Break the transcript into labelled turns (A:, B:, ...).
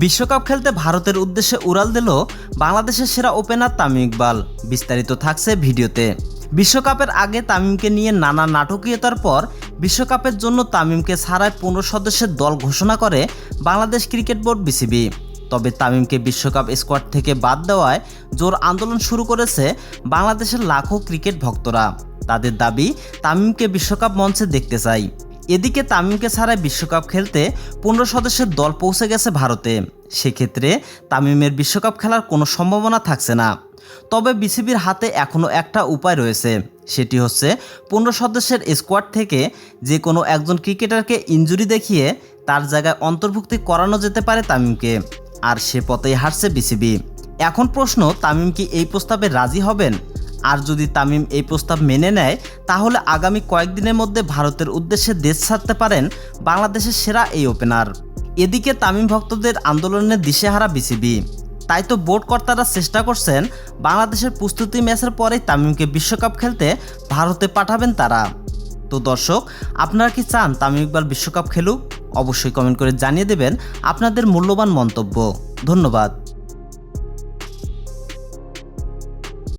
A: বিশ্বকাপ খেলতে ভারতের উদ্দেশ্যে উড়াল দিল বাংলাদেশের সেরা ওপেনার তামিম ইকবাল। বিস্তারিত থাকছে ভিডিওতে। বিশ্বকাপের আগে তামিমকে নিয়ে নানা নাটকীয়তার পর বিশ্বকাপের জন্য তামিমকে ছাড়াই পনেরো সদস্যের দল ঘোষণা করে বাংলাদেশ ক্রিকেট বোর্ড বিসিবি। তবে তামিমকে বিশ্বকাপ স্কোয়াড থেকে বাদ দেওয়ায় জোর আন্দোলন শুরু করেছে বাংলাদেশের লাখো ক্রিকেট ভক্তরা। তাদের দাবি, তামিমকে বিশ্বকাপ মঞ্চে দেখতে চাই। এদিকে তামিমকে ছাড়াই বিশ্বকাপ খেলতে পনেরো সদস্যের দল পৌঁছে গেছে ভারতে। সেক্ষেত্রে তামিমের বিশ্বকাপ খেলার কোনো সম্ভাবনা থাকছে না। তবে বিসিবির হাতে এখনও একটা উপায় রয়েছে। সেটি হচ্ছে পনেরো সদস্যের স্কোয়াড থেকে যে কোনো একজন ক্রিকেটারকে ইনজুরি দেখিয়ে তার জায়গায় অন্তর্ভুক্তি করানো যেতে পারে তামিমকে। আর সে পথেই হারছে বিসিবি। এখন প্রশ্ন, তামিম কি এই প্রস্তাবে রাজি হবেন? আর যদি তামিম এই প্রস্তাব মেনে নেয়, তাহলে আগামী কয়েকদিনের মধ্যে ভারতের উদ্দেশ্যে দেশ ছাড়তে পারেন বাংলাদেশের সেরা এই ওপেনার। এদিকে তামিম ভক্তদের আন্দোলনের দিশেহারা বিসিবি। তাই তো বোর্ড কর্তারা চেষ্টা করছেন বাংলাদেশের প্রস্তুতি ম্যাচের পরেই তামিমকে বিশ্বকাপ খেলতে ভারতে পাঠাবেন তারা। তো দর্শক, আপনারা কি চান তামিম ইকবাল বিশ্বকাপ খেলুক? অবশ্যই কমেন্ট করে জানিয়ে দেবেন আপনাদের মূল্যবান মন্তব্য। ধন্যবাদ।